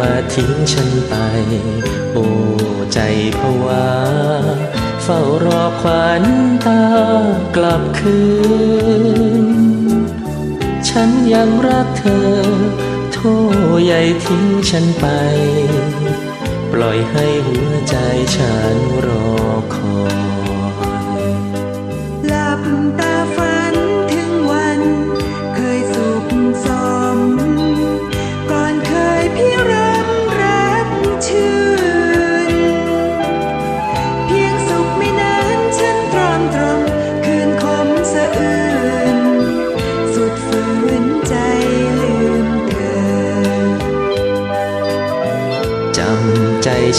มาทิ้งฉันไป โอ้ใจผวาเฝ้ารอขวัญตากลับคืน ฉันยังรักเธอ โทษใหญ่ทิ้งฉันไป ปล่อยให้หัวใจฉันรอคอย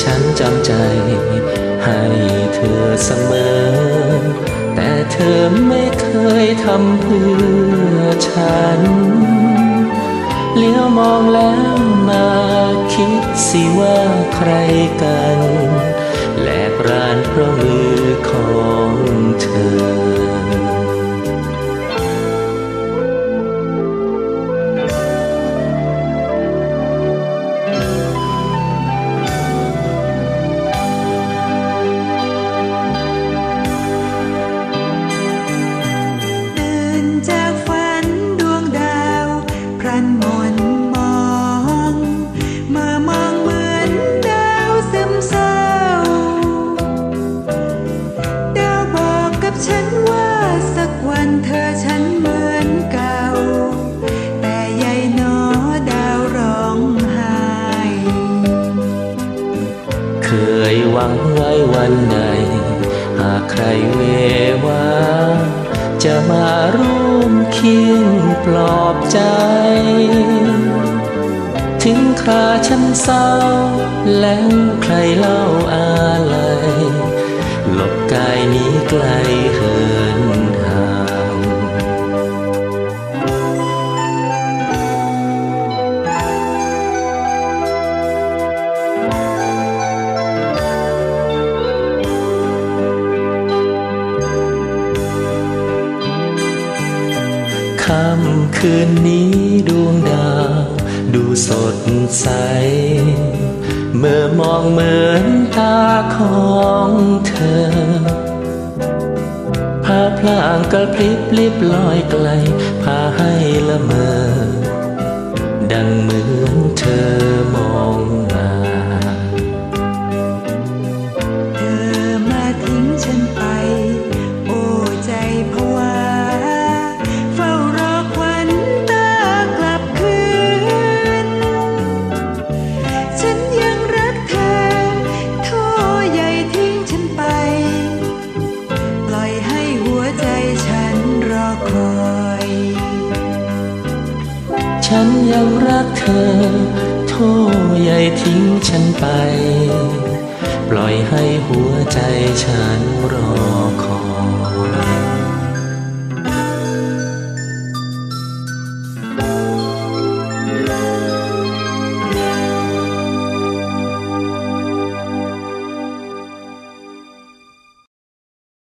ฉันจำใจ ให้เธอเสมอ แต่เธอไม่เคยทำเพื่อฉัน เลี้ยวมองแล้วมาคิดสิว่าใครกันแลกรานเพราะมือของเธอ ฉันว่าสักวันเธอฉันเหมือนเก่า แต่ใยหนอดาวร้องไห้ เคยหวังไว้วันใด หากใครเวว่า จะมาร่วมเคียงปลอบใจ ถึงคราฉันเศร้า แล้วใครเล่าอะไรหลบ กายนี้ไกลเหินห่างค่ำคืนนี้ดวงดาว ดูสดใส เมื่อมองเหมือนตาของเธอภาพลางกระพริบลิบลอยไกลพา ฉันยังรักเธอ โทษใหญ่ทิ้งฉันไป ปล่อยให้หัวใจฉัน